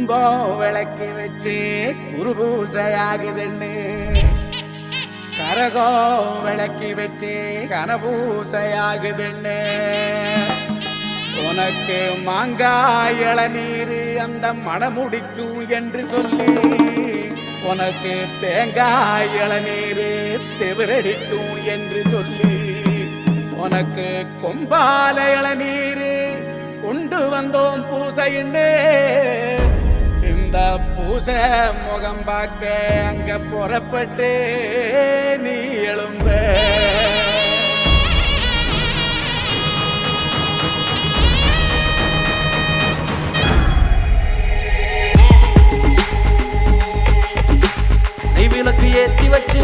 கும்பம் விளக்கி வச்சு குரு பூசையாகுதுன்னு. கரகோ விளக்கி வச்சு கனபூசையாகுதுன்னு உனக்கு மாங்காய் இளநீர் அந்த மணமுடிக்கும் என்று சொல்லி உனக்கு தேங்காய் இளநீர் தெவிரடிக்கும் என்று சொல்லி உனக்கு கொம்பால இளநீர் கொண்டு வந்தோம் பூசைன்னு. இந்த பூச முகம் பார்க்க அங்க புறப்பட்டு நீ எழும்ப. விளக்கு ஏற்றி வச்சு